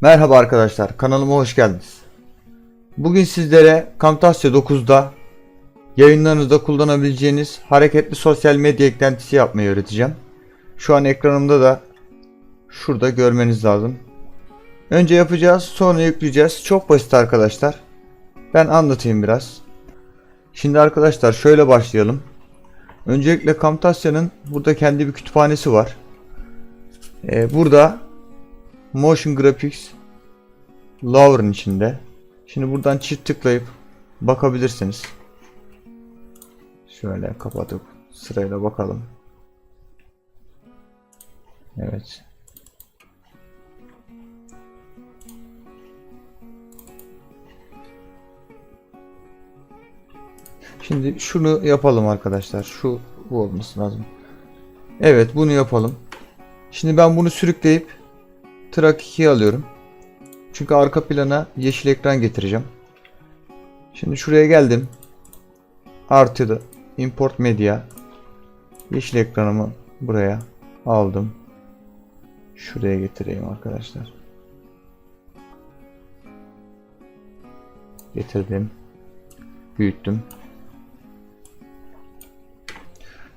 Merhaba arkadaşlar, kanalıma hoş geldiniz. Bugün sizlere Camtasia 9'da yayınlarınızda kullanabileceğiniz hareketli sosyal medya eklentisi yapmayı öğreteceğim. Şu an ekranımda da şurada görmeniz lazım. Önce yapacağız, sonra yükleyeceğiz. Çok basit arkadaşlar. Ben anlatayım biraz. Şimdi arkadaşlar şöyle başlayalım. Öncelikle Camtasia'nın burada kendi bir kütüphanesi var. Ee, burada Motion Graphics Lower'ın içinde. Şimdi buradan çift tıklayıp bakabilirsiniz. Şöyle kapatıp sırayla bakalım. Evet. Şimdi şunu yapalım arkadaşlar. Şu bu olması lazım. Evet bunu yapalım. Şimdi ben bunu sürükleyip Track 2'yi alıyorum. Çünkü arka plana yeşil ekran getireceğim. Şimdi şuraya geldim. Artı da import media. Yeşil ekranımı buraya aldım. Şuraya getireyim arkadaşlar. Getirdim. Büyüttüm.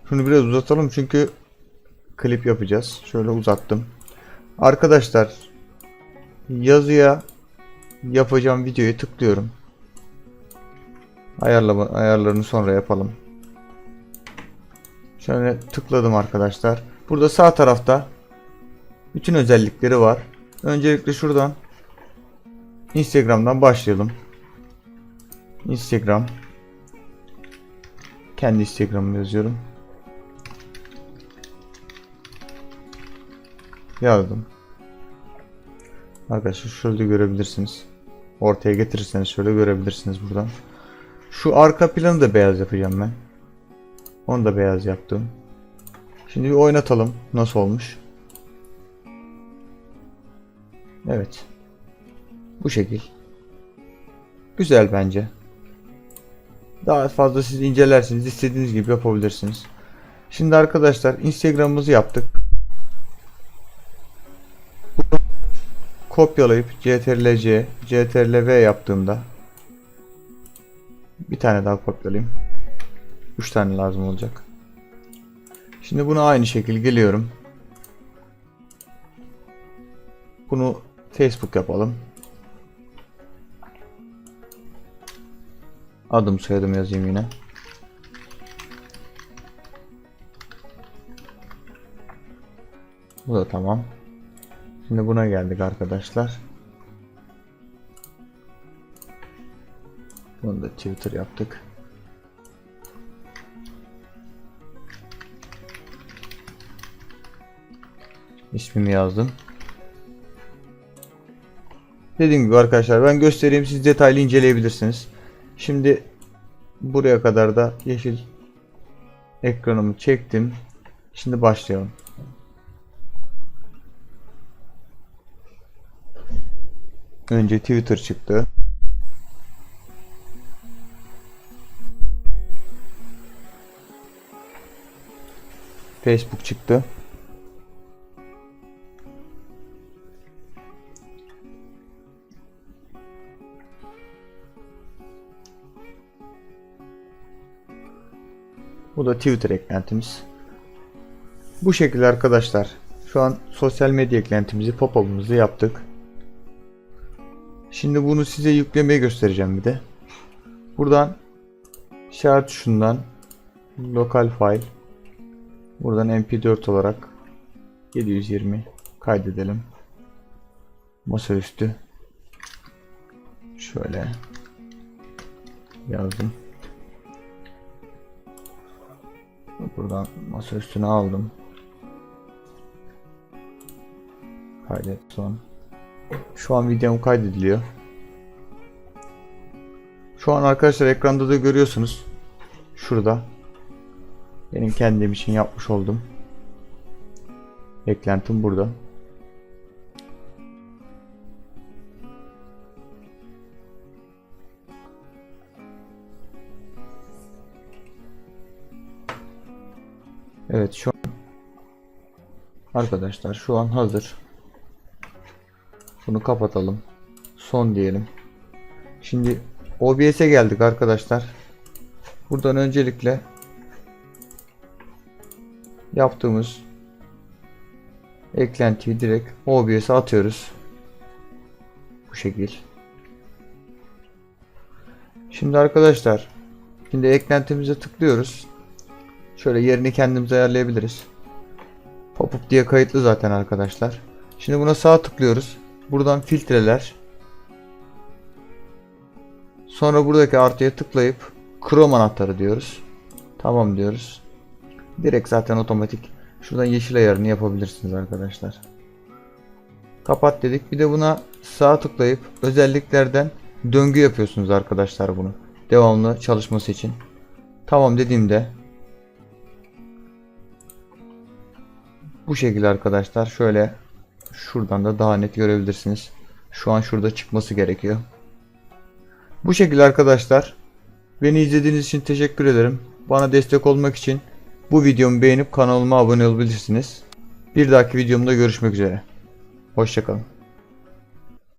Şunu biraz uzatalım çünkü klip yapacağız. Şöyle uzattım. Arkadaşlar yazıya yapacağım videoyu tıklıyorum. Ayarlama ayarlarını sonra yapalım. Şöyle tıkladım arkadaşlar. Burada sağ tarafta bütün özellikleri var. Öncelikle şuradan Instagram'dan başlayalım. Instagram kendi Instagram'ımı yazıyorum. Yazdım. Arkadaşlar şöyle görebilirsiniz. Ortaya getirirseniz şöyle görebilirsiniz buradan. Şu arka planı da beyaz yapacağım ben. Onu da beyaz yaptım. Şimdi bir oynatalım. Nasıl olmuş? Evet. Bu şekil. Güzel bence. Daha fazla siz incelersiniz. istediğiniz gibi yapabilirsiniz. Şimdi arkadaşlar Instagram'ımızı yaptık. Kopyalayıp CTRL-C, CTRL-V yaptığımda bir tane daha kopyalayayım. 3 tane lazım olacak. Şimdi bunu aynı şekil geliyorum. Bunu Facebook yapalım. Adım soyadım yazayım yine. Bu da tamam. Şimdi buna geldik arkadaşlar. Bunu da Twitter yaptık. İsmimi yazdım. Dediğim gibi arkadaşlar ben göstereyim siz detaylı inceleyebilirsiniz. Şimdi buraya kadar da yeşil ekranımı çektim. Şimdi başlayalım. Önce Twitter çıktı. Facebook çıktı. Bu da Twitter eklentimiz. Bu şekilde arkadaşlar. Şu an sosyal medya eklentimizi, pop-up'ımızı yaptık. Şimdi bunu size yüklemeyi göstereceğim bir de. Buradan share tuşundan lokal file buradan mp4 olarak 720 kaydedelim. Masaüstü şöyle yazdım. Buradan masa üstüne aldım. Kaydet son. Şu an videom kaydediliyor. Şu an arkadaşlar ekranda da görüyorsunuz. Şurada. Benim kendim için yapmış oldum. Eklentim burada. Evet şu an Arkadaşlar şu an hazır. Bunu kapatalım. Son diyelim. Şimdi OBS'e geldik arkadaşlar. Buradan öncelikle yaptığımız eklentiyi direkt OBS'e atıyoruz. Bu şekil. Şimdi arkadaşlar şimdi eklentimize tıklıyoruz. Şöyle yerini kendimiz ayarlayabiliriz. Pop-up diye kayıtlı zaten arkadaşlar. Şimdi buna sağ tıklıyoruz. Buradan filtreler. Sonra buradaki artıya tıklayıp Chrome anahtarı diyoruz. Tamam diyoruz. Direkt zaten otomatik. Şuradan yeşil ayarını yapabilirsiniz arkadaşlar. Kapat dedik. Bir de buna sağ tıklayıp özelliklerden döngü yapıyorsunuz arkadaşlar bunu. Devamlı çalışması için. Tamam dediğimde bu şekilde arkadaşlar şöyle şuradan da daha net görebilirsiniz. Şu an şurada çıkması gerekiyor. Bu şekilde arkadaşlar. Beni izlediğiniz için teşekkür ederim. Bana destek olmak için bu videomu beğenip kanalıma abone olabilirsiniz. Bir dahaki videomda görüşmek üzere. Hoşçakalın.